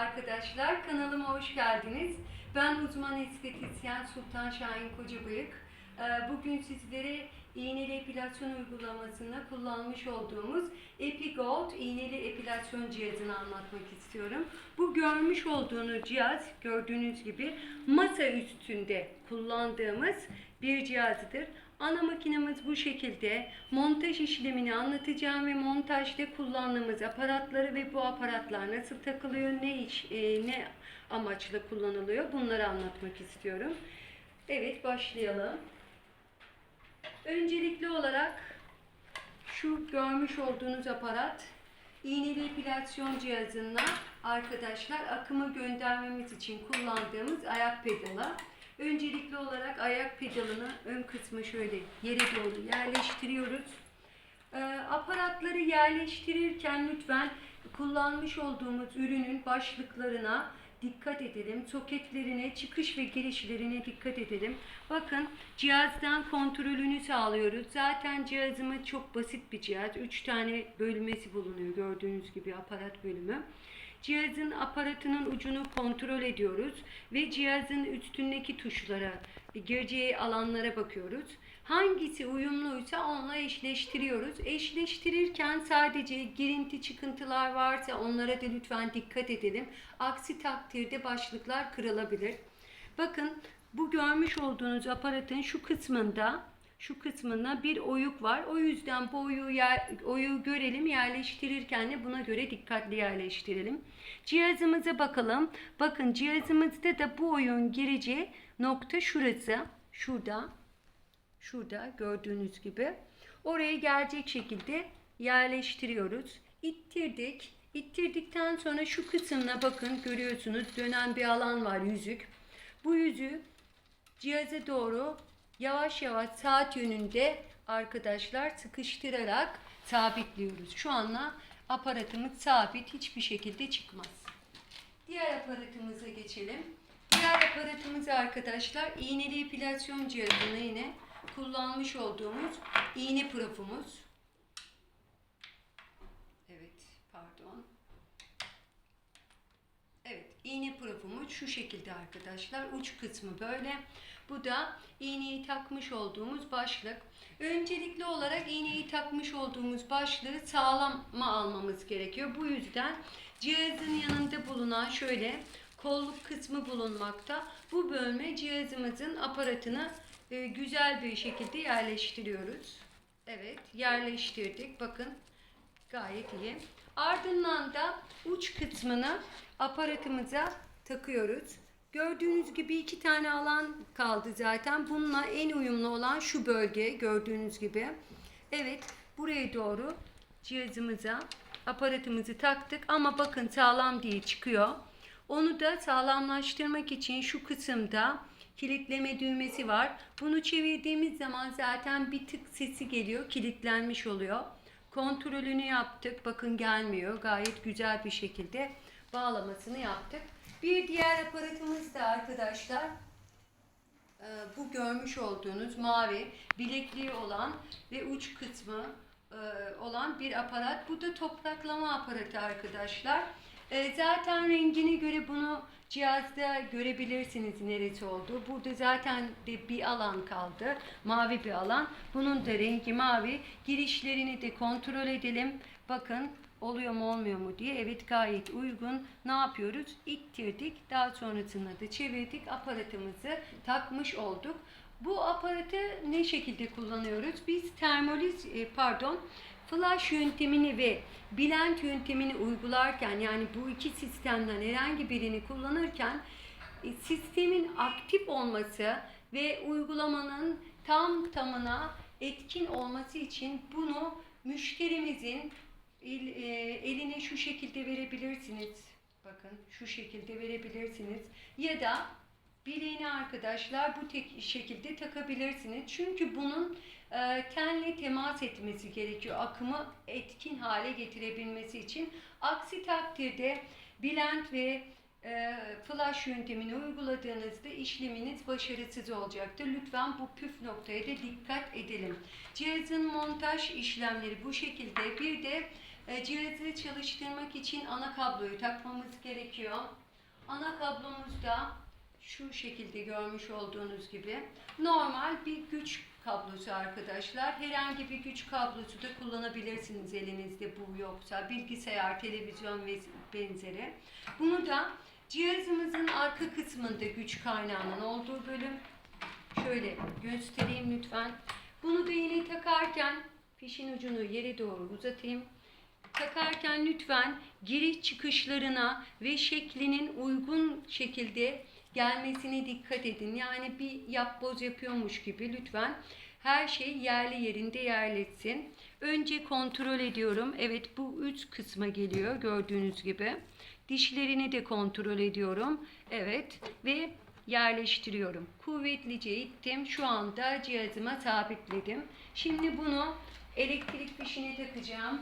arkadaşlar, kanalıma hoş geldiniz. Ben uzman estetisyen Sultan Şahin Kocabıyık. Ee, Bugün sizlere iğneli epilasyon uygulamasında kullanmış olduğumuz EpiGold iğneli epilasyon cihazını anlatmak istiyorum. Bu görmüş olduğunuz cihaz, gördüğünüz gibi masa üstünde kullandığımız bir cihazıdır. Ana makinemiz bu şekilde. Montaj işlemini anlatacağım ve montajda kullandığımız aparatları ve bu aparatlar nasıl takılıyor, ne iş, e, ne amaçla kullanılıyor bunları anlatmak istiyorum. Evet başlayalım. Öncelikli olarak şu görmüş olduğunuz aparat iğneli epilasyon cihazında arkadaşlar akımı göndermemiz için kullandığımız ayak pedalı. Öncelikli olarak ayak pedalını ön kısmı şöyle yere doğru yerleştiriyoruz. Ee, aparatları yerleştirirken lütfen kullanmış olduğumuz ürünün başlıklarına dikkat edelim. Soketlerine, çıkış ve girişlerine dikkat edelim. Bakın cihazdan kontrolünü sağlıyoruz. Zaten cihazımız çok basit bir cihaz. 3 tane bölmesi bulunuyor gördüğünüz gibi aparat bölümü. Cihazın aparatının ucunu kontrol ediyoruz ve cihazın üstündeki tuşlara, gireceği alanlara bakıyoruz. Hangisi uyumluysa onunla eşleştiriyoruz. Eşleştirirken sadece girinti çıkıntılar varsa onlara da lütfen dikkat edelim. Aksi takdirde başlıklar kırılabilir. Bakın bu görmüş olduğunuz aparatın şu kısmında şu kısmında bir oyuk var. O yüzden bu oyuğu, yer, oyuğu görelim yerleştirirken de buna göre dikkatli yerleştirelim. Cihazımıza bakalım. Bakın cihazımızda da bu oyun gireceği nokta şurası. Şurada. Şurada gördüğünüz gibi. Oraya gelecek şekilde yerleştiriyoruz. İttirdik. İttirdikten sonra şu kısmına bakın görüyorsunuz dönen bir alan var yüzük. Bu yüzüğü cihaza doğru yavaş yavaş saat yönünde arkadaşlar sıkıştırarak sabitliyoruz. Şu anda aparatımız sabit hiçbir şekilde çıkmaz. Diğer aparatımıza geçelim. Diğer aparatımız arkadaşlar iğneli epilasyon cihazına yine kullanmış olduğumuz iğne profumuz. Evet pardon. Evet, iğne profumuz şu şekilde arkadaşlar. Uç kısmı böyle. Bu da iğneyi takmış olduğumuz başlık. Öncelikli olarak iğneyi takmış olduğumuz başlığı sağlama almamız gerekiyor. Bu yüzden cihazın yanında bulunan şöyle kolluk kısmı bulunmakta. Bu bölme cihazımızın aparatını e, güzel bir şekilde yerleştiriyoruz. Evet, yerleştirdik. Bakın Gayet iyi. Ardından da uç kısmını aparatımıza takıyoruz. Gördüğünüz gibi iki tane alan kaldı zaten. Bununla en uyumlu olan şu bölge gördüğünüz gibi. Evet buraya doğru cihazımıza aparatımızı taktık ama bakın sağlam diye çıkıyor. Onu da sağlamlaştırmak için şu kısımda kilitleme düğmesi var. Bunu çevirdiğimiz zaman zaten bir tık sesi geliyor, kilitlenmiş oluyor. Kontrolünü yaptık. Bakın gelmiyor. Gayet güzel bir şekilde bağlamasını yaptık. Bir diğer aparatımız da arkadaşlar e, bu görmüş olduğunuz mavi bilekliği olan ve uç kısmı e, olan bir aparat. Bu da topraklama aparatı arkadaşlar. E, Zaten rengine göre bunu cihazda görebilirsiniz neresi olduğu. Burada zaten de bir alan kaldı. Mavi bir alan. Bunun da rengi mavi. Girişlerini de kontrol edelim. Bakın oluyor mu olmuyor mu diye. Evet gayet uygun. Ne yapıyoruz? İttirdik. Daha sonrasında da çevirdik. Aparatımızı takmış olduk. Bu aparatı ne şekilde kullanıyoruz? Biz termoliz e, pardon flash yöntemini ve blend yöntemini uygularken yani bu iki sistemden herhangi birini kullanırken e, sistemin aktif olması ve uygulamanın tam tamına etkin olması için bunu müşterimizin el, e, eline şu şekilde verebilirsiniz. Bakın şu şekilde verebilirsiniz. Ya da bileğine arkadaşlar bu tek şekilde takabilirsiniz. Çünkü bunun e, tenle temas etmesi gerekiyor. Akımı etkin hale getirebilmesi için. Aksi takdirde blend ve e, flash yöntemini uyguladığınızda işleminiz başarısız olacaktır. Lütfen bu püf noktaya da dikkat edelim. Cihazın montaj işlemleri bu şekilde. Bir de cihazı çalıştırmak için ana kabloyu takmamız gerekiyor. Ana kablomuz da şu şekilde görmüş olduğunuz gibi normal bir güç kablosu arkadaşlar. Herhangi bir güç kablosu da kullanabilirsiniz elinizde bu yoksa. Bilgisayar, televizyon ve benzeri. Bunu da cihazımızın arka kısmında güç kaynağının olduğu bölüm. Şöyle göstereyim lütfen. Bunu da yine takarken fişin ucunu yere doğru uzatayım. Takarken lütfen giriş çıkışlarına ve şeklinin uygun şekilde gelmesine dikkat edin. Yani bir yapboz yapıyormuş gibi lütfen her şey yerli yerinde yerletsin. Önce kontrol ediyorum. Evet bu üst kısma geliyor gördüğünüz gibi. Dişlerini de kontrol ediyorum. Evet ve yerleştiriyorum. Kuvvetlice ittim. Şu anda cihazıma sabitledim. Şimdi bunu elektrik fişine takacağım.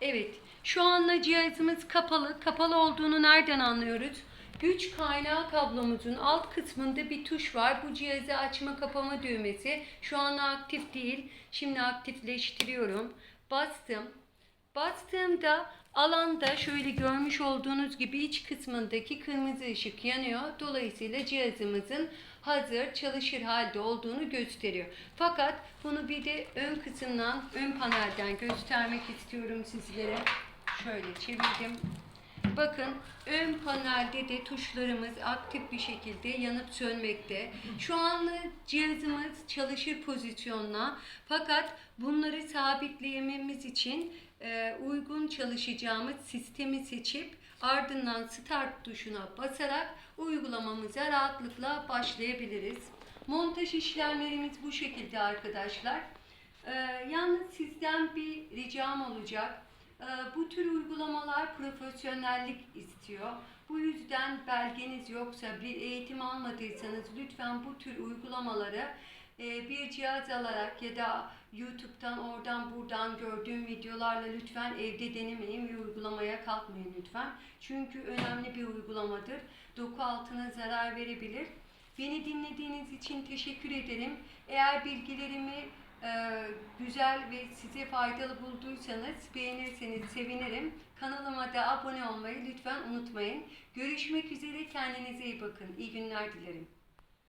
Evet, şu anda cihazımız kapalı. Kapalı olduğunu nereden anlıyoruz? Güç kaynağı kablomuzun alt kısmında bir tuş var. Bu cihazı açma kapama düğmesi. Şu anda aktif değil. Şimdi aktifleştiriyorum. Bastım. Bastığımda alanda şöyle görmüş olduğunuz gibi iç kısmındaki kırmızı ışık yanıyor. Dolayısıyla cihazımızın hazır çalışır halde olduğunu gösteriyor. Fakat bunu bir de ön kısımdan, ön panelden göstermek istiyorum sizlere. Şöyle çevirdim. Bakın ön panelde de tuşlarımız aktif bir şekilde yanıp sönmekte. Şu anda cihazımız çalışır pozisyonla fakat bunları sabitleyememiz için e, uygun çalışacağımız sistemi seçip ardından start tuşuna basarak uygulamamıza rahatlıkla başlayabiliriz. Montaj işlemlerimiz bu şekilde arkadaşlar. Ee, yalnız sizden bir ricam olacak. Ee, bu tür uygulamalar profesyonellik istiyor. Bu yüzden belgeniz yoksa, bir eğitim almadıysanız lütfen bu tür uygulamaları bir cihaz alarak ya da YouTube'dan oradan buradan gördüğüm videolarla lütfen evde denemeyin ve uygulamaya kalkmayın lütfen. Çünkü önemli bir uygulamadır. Doku altına zarar verebilir. Beni dinlediğiniz için teşekkür ederim. Eğer bilgilerimi e, güzel ve size faydalı bulduysanız beğenirseniz sevinirim. Kanalıma da abone olmayı lütfen unutmayın. Görüşmek üzere kendinize iyi bakın. İyi günler dilerim.